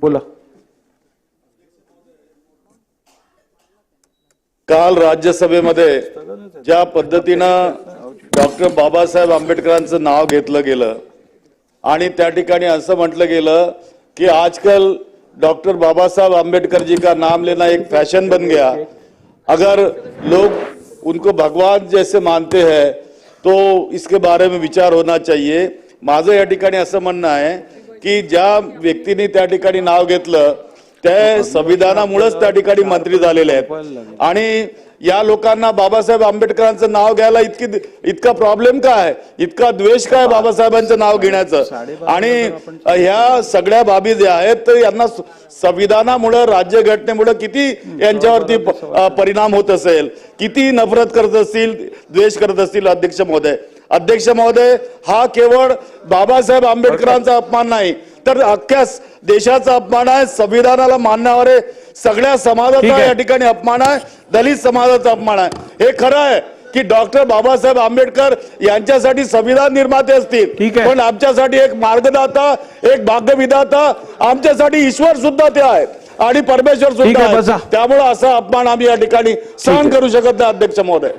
बोला. काल राज्यसभेमध्ये ज्या पद्धतीनं डॉक्टर बाबासाहेब आंबेडकरांचं नाव घेतलं गेलं आणि त्या ठिकाणी असं म्हटलं गेलं की आजकल डॉक्टर बाबासाहेब आंबेडकर जी का नाम लेना एक फैशन बन गया. अगर लोग उनको भगवान जैसे मानते हैं तो इसके बारे में विचार होना चाहिए. माझं या ठिकाणी असं म्हणणं आहे की ज्या व्यक्तीने त्या ठिकाणी नाव घेतलं ते संविधानामुळेच त्या ठिकाणी मंत्री झालेले आहेत. आणि या लोकांना बाबासाहेब आंबेडकरांचं नाव घ्यायला इतकी इतका प्रॉब्लेम काय इतका द्वेष काय बाबासाहेबांचं नाव घेण्याचं? आणि ह्या सगळ्या बाबी ज्या आहेत तर यांना स- संविधानामुळं राज्यघटनेमुळं किती यांच्यावरती परिणाम होत असेल? किती नफरत करत असतील द्वेष करत असतील अध्यक्ष महोदय? अध्यक्ष महोदय हा केवळ बाबासाहेब आंबेडकरांचा अपमान नाही तर अख्ख्या देशाचा अपमान आहे संविधानाला मानणारे सगळ्या समाजाचा. या ठिकाणी अपमान आहे दलित समाजाचा अपमान आहे हे खरं आहे की डॉक्टर बाबासाहेब आंबेडकर यांच्यासाठी संविधान निर्माते असतील. पण आमच्यासाठी एक मार्गदाता एक भाग्यविधाता आमच्यासाठी ईश्वर सुद्धा ते आहेत आणि परमेश्वर सुद्धा. त्यामुळे असा अपमान आम्ही या ठिकाणी सहन करू शकत नाही अध्यक्ष महोदय